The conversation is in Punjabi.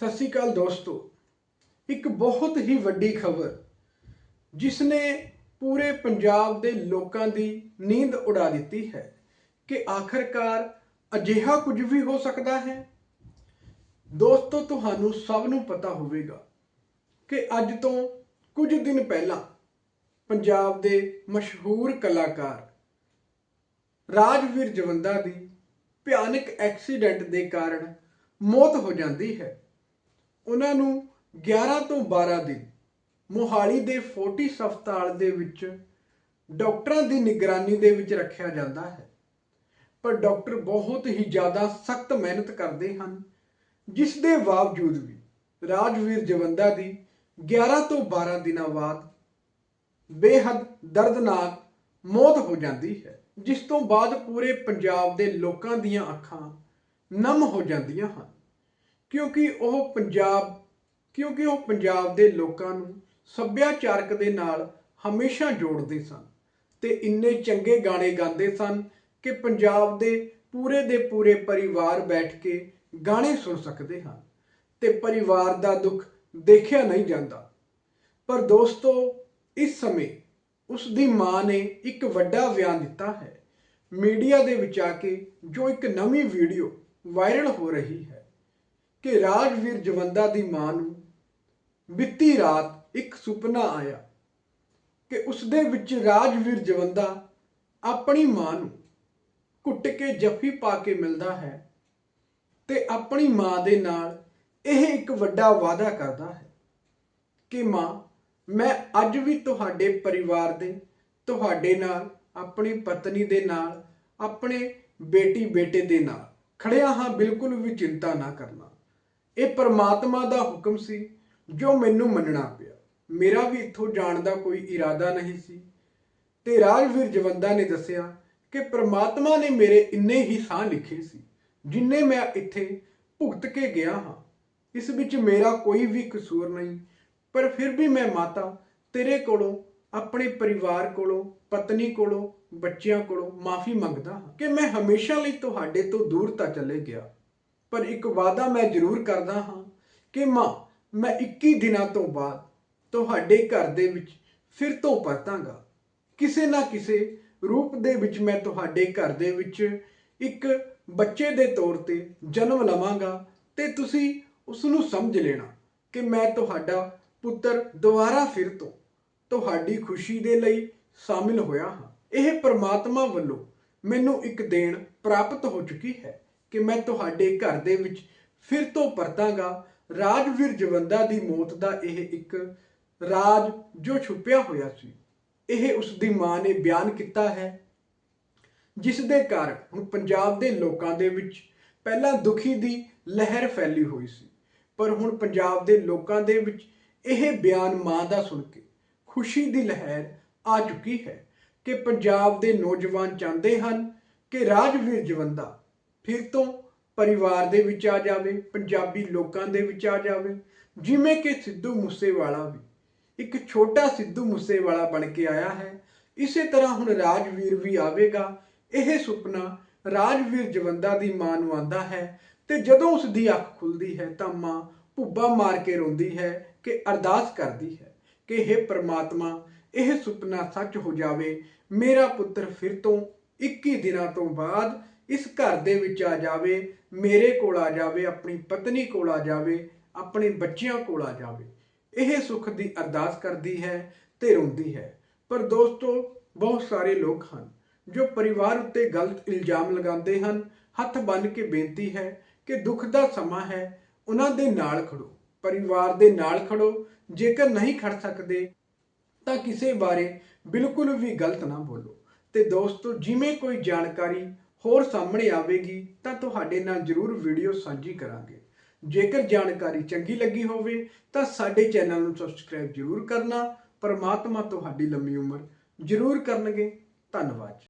ਸਤਿ ਸ਼੍ਰੀ ਅਕਾਲ ਦੋਸਤੋ। ਇੱਕ ਬਹੁਤ ਹੀ ਵੱਡੀ ਖਬਰ ਜਿਸ ਨੇ ਪੂਰੇ ਪੰਜਾਬ ਦੇ ਲੋਕਾਂ ਦੀ ਨੀਂਦ ਉਡਾ ਦਿੱਤੀ ਹੈ ਕਿ ਆਖਰਕਾਰ ਅਜਿਹਾ ਕੁਝ ਵੀ ਹੋ ਸਕਦਾ ਹੈ। ਦੋਸਤੋ, ਤੁਹਾਨੂੰ ਸਭ ਨੂੰ ਪਤਾ ਹੋਵੇਗਾ ਕਿ ਅੱਜ ਤੋਂ ਕੁਝ ਦਿਨ ਪਹਿਲਾਂ ਪੰਜਾਬ ਦੇ ਮਸ਼ਹੂਰ ਕਲਾਕਾਰ ਰਾਜਵੀਰ ਜਵੰਦਾ ਦੀ ਭਿਆਨਕ ਐਕਸੀਡੈਂਟ ਦੇ ਕਾਰਨ ਮੌਤ ਹੋ ਜਾਂਦੀ ਹੈ। ਉਹਨਾਂ ਨੂੰ 11 ਤੋਂ 12 ਦਿਨ ਮੋਹਾਲੀ ਦੇ ਫੋਰਟਿਸ ਹਸਪਤਾਲ ਦੇ ਵਿੱਚ ਡਾਕਟਰਾਂ ਦੀ ਨਿਗਰਾਨੀ ਦੇ ਵਿੱਚ ਰੱਖਿਆ ਜਾਂਦਾ ਹੈ। ਪਰ ਡਾਕਟਰ ਬਹੁਤ ਹੀ ਜ਼ਿਆਦਾ ਸਖਤ ਮਿਹਨਤ ਕਰਦੇ ਹਨ, ਜਿਸ ਦੇ ਬਾਵਜੂਦ ਵੀ ਰਾਜਵੀਰ ਜਵੰਦਾ ਦੀ 11 ਤੋਂ 12 ਦਿਨਾਂ ਬਾਅਦ ਬੇਹੱਦ ਦਰਦਨਾਕ ਮੌਤ ਹੋ ਜਾਂਦੀ ਹੈ, ਜਿਸ ਤੋਂ ਬਾਅਦ ਪੂਰੇ ਪੰਜਾਬ ਦੇ ਲੋਕਾਂ ਦੀਆਂ ਅੱਖਾਂ ਨਮ ਹੋ ਜਾਂਦੀਆਂ ਹਨ। ਕਿਉਂਕਿ ਉਹ ਪੰਜਾਬ, ਕਿਉਂਕਿ ਉਹ ਪੰਜਾਬ ਦੇ ਲੋਕਾਂ ਨੂੰ ਸੱਭਿਆਚਾਰਕ ਦੇ ਨਾਲ ਹਮੇਸ਼ਾ ਜੋੜਦੇ ਸਨ ਤੇ ਇੰਨੇ ਚੰਗੇ ਗਾਣੇ ਗਾਉਂਦੇ ਸਨ ਕਿ ਪੰਜਾਬ ਦੇ ਪੂਰੇ ਦੇ ਪੂਰੇ ਪਰਿਵਾਰ ਬੈਠ ਕੇ ਗਾਣੇ ਸੁਣ ਸਕਦੇ ਹਨ ਤੇ ਪਰਿਵਾਰ ਦਾ ਦੁੱਖ ਦੇਖਿਆ ਨਹੀਂ ਜਾਂਦਾ। ਪਰ ਦੋਸਤੋ, ਇਸ ਸਮੇਂ ਉਸ ਦੀ ਮਾਂ ਨੇ ਇੱਕ ਵੱਡਾ ਬਿਆਨ ਦਿੱਤਾ ਹੈ। ਮੀਡੀਆ ਦੇ ਵਿੱਚ ਆ ਕੇ ਜੋ ਇੱਕ ਨਵੀਂ ਵੀਡੀਓ ਵਾਇਰਲ ਹੋ ਰਹੀ ਹੈ ਕਿ ਰਾਜਵੀਰ ਜਵੰਦਾ ਦੀ ਮਾਂ ਨੂੰ ਬੀਤੀ ਰਾਤ ਇੱਕ ਸੁਪਨਾ ਆਇਆ ਕਿ ਉਸਦੇ ਵਿੱਚ ਰਾਜਵੀਰ ਜਵੰਦਾ ਆਪਣੀ ਮਾਂ ਨੂੰ ਕੁੱਟ ਕੇ ਜੱਫੀ ਪਾ ਕੇ ਮਿਲਦਾ ਹੈ ਤੇ ਆਪਣੀ ਮਾਂ ਦੇ ਨਾਲ ਇਹ ਇੱਕ ਵੱਡਾ ਵਾਅਦਾ ਕਰਦਾ ਹੈ ਕਿ ਮਾਂ, ਮੈਂ ਅੱਜ ਵੀ ਤੁਹਾਡੇ ਪਰਿਵਾਰ ਦੇ, ਤੁਹਾਡੇ ਨਾਲ, ਆਪਣੀ ਪਤਨੀ ਦੇ ਨਾਲ, ਆਪਣੇ ਬੇਟੀ ਬੇਟੇ ਦੇ ਨਾਲ ਖੜਿਆ ਹਾਂ, ਬਿਲਕੁਲ ਵੀ ਚਿੰਤਾ ਨਾ ਕਰਨਾ। ਇਹ ਪਰਮਾਤਮਾ ਦਾ ਹੁਕਮ ਸੀ ਜੋ ਮੈਨੂੰ ਮੰਨਣਾ ਪਿਆ। ਮੇਰਾ ਵੀ ਇੱਥੋਂ ਜਾਣ ਦਾ ਕੋਈ ਇਰਾਦਾ ਨਹੀਂ ਸੀ। ਤੇ ਰਾਜਵੀਰ ਜਵੰਦਾ ਨੇ ਦੱਸਿਆ ਕਿ ਪ੍ਰਮਾਤਮਾ ਨੇ ਮੇਰੇ ਇੰਨੇ ਹੀ ਸਾਹ ਲਿਖੇ ਸੀ, ਜਿੰਨੇ ਮੈਂ ਇੱਥੇ ਭੁਗਤ ਕੇ ਗਿਆ ਹਾਂ। ਇਸ ਵਿੱਚ ਮੇਰਾ ਕੋਈ ਵੀ ਕਸੂਰ ਨਹੀਂ, ਪਰ ਫਿਰ ਵੀ ਮੈਂ ਮਾਤਾ ਤੇਰੇ ਕੋਲੋਂ, ਆਪਣੇ ਪਰਿਵਾਰ ਕੋਲੋਂ, ਪਤਨੀ ਕੋਲੋਂ, ਬੱਚਿਆਂ ਕੋਲੋਂ ਮਾਫੀ ਮੰਗਦਾ ਹਾਂ ਕਿ ਮੈਂ ਹਮੇਸ਼ਾ ਲਈ ਤੁਹਾਡੇ ਤੋਂ ਦੂਰ ਤਾਂ ਚਲੇ ਗਿਆ। ਪਰ ਇੱਕ ਵਾਅਦਾ ਮੈਂ ਜ਼ਰੂਰ ਕਰਦਾ ਹਾਂ ਕਿ ਮਾਂ, ਮੈਂ 21 ਦਿਨਾਂ ਤੋਂ ਬਾਅਦ ਤੁਹਾਡੇ ਘਰ ਦੇ ਵਿੱਚ ਫਿਰ ਤੋਂ ਪਰਤਾਂਗਾ। ਕਿਸੇ ਨਾ ਕਿਸੇ ਰੂਪ ਦੇ ਵਿੱਚ ਮੈਂ ਤੁਹਾਡੇ ਘਰ ਦੇ ਵਿੱਚ ਇੱਕ ਬੱਚੇ ਦੇ ਤੌਰ ਤੇ ਜਨਮ ਲਵਾਂਗਾ ਤੇ ਤੁਸੀਂ ਉਸ ਨੂੰ ਸਮਝ ਲੈਣਾ ਕਿ ਮੈਂ ਤੁਹਾਡਾ ਪੁੱਤਰ ਦੁਬਾਰਾ ਫਿਰ ਤੋਂ ਤੁਹਾਡੀ ਖੁਸ਼ੀ ਦੇ ਲਈ ਸ਼ਾਮਿਲ ਹੋਇਆ ਹਾਂ। ਇਹ ਪ੍ਰਮਾਤਮਾ ਵੱਲੋਂ ਮੈਨੂੰ ਇੱਕ ਦੇਣ ਪ੍ਰਾਪਤ ਹੋ ਚੁੱਕੀ ਹੈ। ਕਿ ਮੈਂ ਤੁਹਾਡੇ ਘਰ ਦੇ ਵਿੱਚ ਫਿਰ ਤੋਂ ਪਰਤਾਂਗਾ। ਰਾਜਵੀਰ ਜਵੰਦਾ ਦੀ ਮੌਤ ਦਾ ਇਹ ਇੱਕ ਰਾਜ ਜੋ ਛੁਪਿਆ ਹੋਇਆ ਸੀ। ਇਹ ਉਸ ਦੀ ਮਾਂ ਨੇ ਬਿਆਨ ਕੀਤਾ ਹੈ, ਜਿਸ ਦੇ ਕਾਰਨ ਹੁਣ ਪੰਜਾਬ ਦੇ ਲੋਕਾਂ ਦੇ ਵਿੱਚ ਪਹਿਲਾਂ ਦੁਖੀ ਦੀ ਲਹਿਰ ਫੈਲੀ ਹੋਈ ਸੀ। ਪਰ ਹੁਣ ਪੰਜਾਬ ਦੇ ਲੋਕਾਂ ਦੇ ਵਿੱਚ ਇਹ ਬਿਆਨ ਮਾਂ ਦਾ ਸੁਣ ਕੇ ਖੁਸ਼ੀ ਦੀ ਲਹਿਰ ਆ ਚੁੱਕੀ ਹੈ ਕਿ ਪੰਜਾਬ ਦੇ ਨੌਜਵਾਨ ਚਾਹੁੰਦੇ ਹਨ ਕਿ ਰਾਜਵੀਰ ਜਵੰਦਾ ਫਿਰ ਤੋਂ ਪਰਿਵਾਰ ਦੇ ਵਿੱਚ ਆ ਜਾਵੇ, ਪੰਜਾਬੀ ਲੋਕਾਂ ਦੇ ਵਿੱਚ ਆ ਜਾਵੇ, ਜਿਵੇਂ ਕਿ ਸਿੱਧੂ ਮੂਸੇਵਾਲਾ ਵੀ। ਇੱਕ ਛੋਟਾ ਸਿੱਧੂ ਮੂਸੇਵਾਲਾ ਬਣ ਕੇ ਆਇਆ ਹੈ। ਇਸੇ ਤਰ੍ਹਾਂ ਹੁਣ ਰਾਜਵੀਰ ਵੀ ਆਵੇਗਾ। ਇਹ ਸੁਪਨਾ ਰਾਜਵੀਰ ਜਵੰਦਾ ਦੀ ਮਾਂ ਨੂੰ ਆਂਦਾ ਹੈ ਤੇ ਜਦੋਂ ਉਸ ਦੀ ਅੱਖ ਖੁੱਲਦੀ ਹੈ ਤਾਂ ਮਾਂ ਭੁੱਬਾ ਮਾਰ ਕੇ ਰੋਂਦੀ ਹੈ ਕਿ ਅਰਦਾਸ ਕਰਦੀ ਹੈ ਕਿ हे ਪ੍ਰਮਾਤਮਾ, ਇਹ ਸੁਪਨਾ ਸੱਚ ਹੋ ਜਾਵੇ, ਮੇਰਾ ਪੁੱਤਰ ਫਿਰ ਤੋਂ 21 ਦਿਨਾਂ ਤੋਂ ਬਾਅਦ ਇਸ ਘਰ ਦੇ ਵਿੱਚ ਆ ਜਾਵੇ, ਮੇਰੇ ਕੋਲ ਆ ਜਾਵੇ, ਆਪਣੀ ਪਤਨੀ ਕੋਲ ਆ ਜਾਵੇ, ਆਪਣੇ ਬੱਚਿਆਂ ਕੋਲ ਆ ਜਾਵੇ। ਇਹ ਸੁੱਖ ਦੀ ਅਰਦਾਸ ਕਰਦੀ ਹੈ ਤੇ ਰੋਂਦੀ ਹੈ। ਪਰ ਦੋਸਤੋ, ਬਹੁਤ ਸਾਰੇ ਲੋਕ ਹਨ ਜੋ ਪਰਿਵਾਰ ਉੱਤੇ ਗਲਤ ਇਲਜ਼ਾਮ ਲਗਾਉਂਦੇ ਹਨ, ਹੱਥ ਬੰਨ੍ਹ ਕੇ ਬੇਨਤੀ ਹੈ ਕਿ ਦੁੱਖ ਦਾ ਸਮਾਂ ਹੈ, ਉਹਨਾਂ ਦੇ ਨਾਲ ਖੜੋ, ਪਰਿਵਾਰ ਦੇ ਨਾਲ ਖੜੋ, ਜੇਕਰ ਨਹੀਂ ਖੜ ਸਕਦੇ ਤਾਂ ਕਿਸੇ ਬਾਰੇ ਬਿਲਕੁਲ ਵੀ ਗਲਤ ਨਾ ਬੋਲੋ। ਤੇ ਦੋਸਤੋ, ਜਿਵੇਂ ਕੋਈ ਜਾਣਕਾਰੀ ਹੋਰ ਸਾਹਮਣੇ ਆਵੇਗੀ, ਤਾਂ ਤੁਹਾਡੇ ਨਾਲ ਜਰੂਰ ਵੀਡੀਓ ਸਾਂਝੀ ਕਰਾਂਗੇ। ਜੇਕਰ ਜਾਣਕਾਰੀ ਚੰਗੀ ਲੱਗੀ ਹੋਵੇ, ਤਾਂ ਸਾਡੇ ਚੈਨਲ ਨੂੰ ਸਬਸਕ੍ਰਾਈਬ ਜਰੂਰ ਕਰਨਾ। ਪਰਮਾਤਮਾ ਤੁਹਾਡੀ ਲੰਮੀ ਉਮਰ ਜਰੂਰ ਕਰਨਗੇ। ਧੰਨਵਾਦ